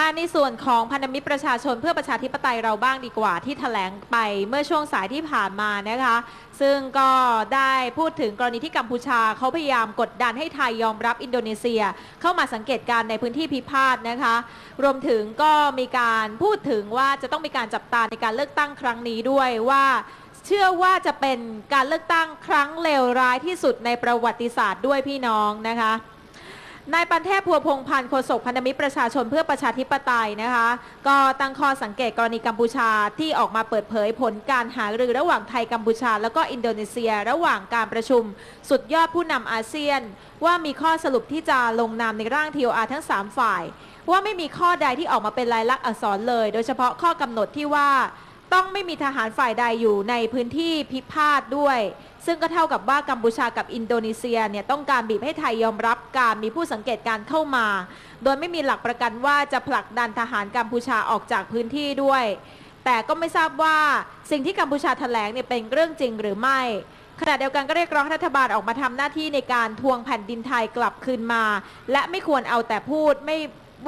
มาในส่วนของพันธมิตรประชาชนเพื่อประชาธิปไตยเราบ้างดีกว่าที่ถแถลงไปเมื่อช่วงสายที่ผ่านมานะคะ ซึ่งก็ได้พูดถึงกรณีที่กัมพูชาเขาพยายามกดดันให้ไทยยอมรับอินโดนีเซีย เข้ามาสังเกตการณ์ในพื้นที่พิพาทนะคะ รวมถึงก็มีการพูดถึงว่าจะต้องมีการจับตาในการเลือกตั้งครั้งนี้ด้วยว่าเชื่อว่าจะเป็นการเลือกตั้งครั้งเลวร้ายที่สุดในประวัติศาสตร์ด้วยพี่น้องนะคะ นายปันเทพพัวพงพันธ์โฆษกพันธมิตรประชาชนเพื่อประชาธิปไตยนะคะ ก็ตั้งข้อสังเกตกรณีกัมพูชาที่ออกมาเปิดเผยผลการหารือระหว่างไทยกัมพูชา แล้วก็อินโดนีเซีย ระหว่างการประชุม สุดยอดผู้นำอาเซียน ว่ามีข้อสรุปที่จะลงนามในร่าง TOR ทั้ง 3 ฝ่าย ว่าไม่มีข้อใดที่ออกมาเป็นลายลักษณ์อักษรเลย โดยเฉพาะข้อกำหนดที่ว่า ต้องไม่มีทหารฝ่ายใดอยู่ในพื้นที่พิพาทด้วย ซึ่งก็เท่ากับว่ากัมพูชากับอินโดนีเซียเนี่ยต้องการบีบให้ไทยยอมรับการมีผู้สังเกตการเข้ามา โดยไม่มีหลักประกันว่าจะผลักดันทหารกัมพูชาออกจากพื้นที่ด้วย แต่ก็ไม่ทราบว่าสิ่งที่กัมพูชาแถลงเนี่ยเป็นเรื่องจริงหรือไม่ขณะเดียวกันก็เรียกร้องรัฐบาลออกมาทำหน้าที่ในการทวงแผ่นดินไทยกลับคืนมา และไม่ควรเอาแต่พูดไม่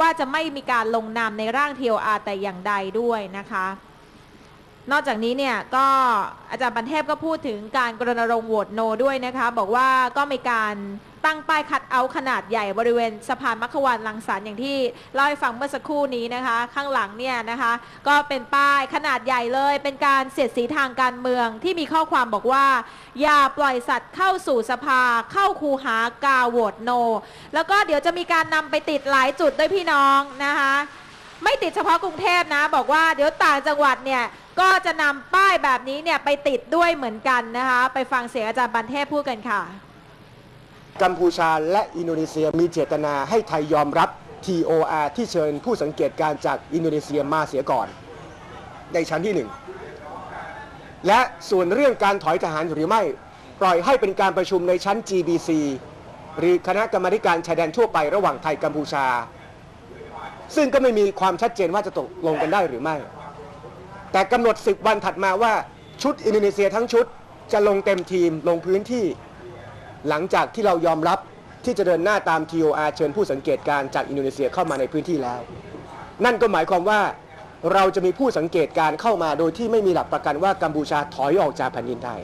ว่าจะไม่มีการลงนามในร่าง TOR แต่อย่างใดด้วยนะคะ นอกจากนี้เนี่ยก็อาจารย์ปันเทพก็พูดถึงการกรณรงค์โหวตโนด้วยนะคะ บอกว่าก็มีการตั้งป้ายคัดเอาขนาดใหญ่บริเวณสะพานมัคควานลังสรรอย่างที่เล่าให้ฟังเมื่อสักครู่นี้นะคะ ข้างหลังเนี่ยนะคะ ก็เป็นป้ายขนาดใหญ่เลย เป็นการเสียดสีทางการเมืองที่มีข้อความบอกว่า อย่าปล่อยสัตว์เข้าสู่สภาเข้าคูหากาโหวตโน แล้วก็เดี๋ยวจะมีการนำไปติดหลายจุดด้วยพี่น้องนะคะ ไม่ติดเฉพาะกรุงเทพนะ บอกว่าเดี๋ยวต่างจังหวัดเนี่ย ก็จะนำป้ายแบบนี้เนี่ยไปติดด้วยเหมือนกันนะคะ ไปฟังเสียงอาจารย์บันเทพพูดกันค่ะ กัมพูชาและอินโดนีเซียมีเจตนาให้ไทยยอมรับ TOR ที่เชิญผู้สังเกตการจากอินโดนีเซียมาเสียก่อน ในชั้นที่หนึ่งและส่วนเรื่องการถอยทหารหรือไม่ ปล่อยให้เป็นการประชุมในชั้น GBC หรือคณะกรรมาธิการชายแดนทั่วไประหว่างไทยกัมพูชา ซึ่งก็ไม่มีความชัดเจนว่าจะตกลงกันได้หรือไม่ แต่กำหนด 10 วันถัดมาว่าชุดอินโดนีเซียทั้งชุดจะลงเต็มทีมลงพื้นที่หลังจากที่เรายอมรับที่จะเดินหน้าตาม TOR เชิญผู้สังเกตการณ์จากอินโดนีเซียเข้ามาในพื้นที่แล้ว นั่นก็หมายความว่าเราจะมีผู้สังเกตการณ์เข้ามาโดยที่ไม่มีหลักประกันว่ากัมพูชาถอยออกจากแผ่นดินไทย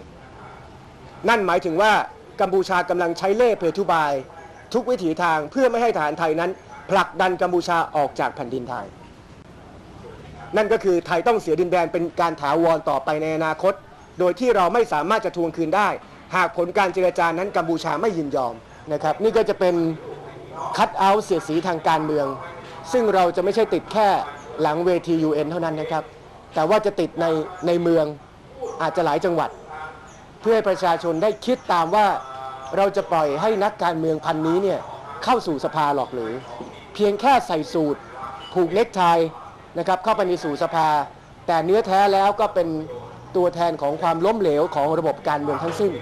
นั่นหมายถึงว่ากัมพูชากำลังใช้เล่ห์เพทุบาย ทุกวิถีทางเพื่อไม่ให้ทหารไทยนั้น ผลักดันกัมพูชาออกจากแผ่นดินไทย นั่นก็คือไทยต้องเสียดินแดนเป็นการถาวรต่อไปในอนาคต โดยที่เราไม่สามารถจะทวงคืนได้ หากผลการเจรจานั้นกัมพูชาไม่ยินยอมนะครับ นี่ก็จะเป็นคัดเอาท์เสียสีทางการเมือง ซึ่งเราจะไม่ใช่ติดแค่หลังเวที UN เท่านั้นนะครับ แต่ว่าจะติดในในเมืองอาจจะหลายจังหวัด เพื่อให้ประชาชนได้คิดตามว่าเราจะปล่อยให้นักการเมืองพันนี้เนี่ยเข้าสู่สภาหรอกหรือ เพียงแค่ใส่สูตรผูกเน็กไท นะครับเข้าไปในสู่สภา แต่เนื้อแท้แล้วก็เป็นตัวแทนของความล้มเหลวของระบบการเมืองทั้งสิ้น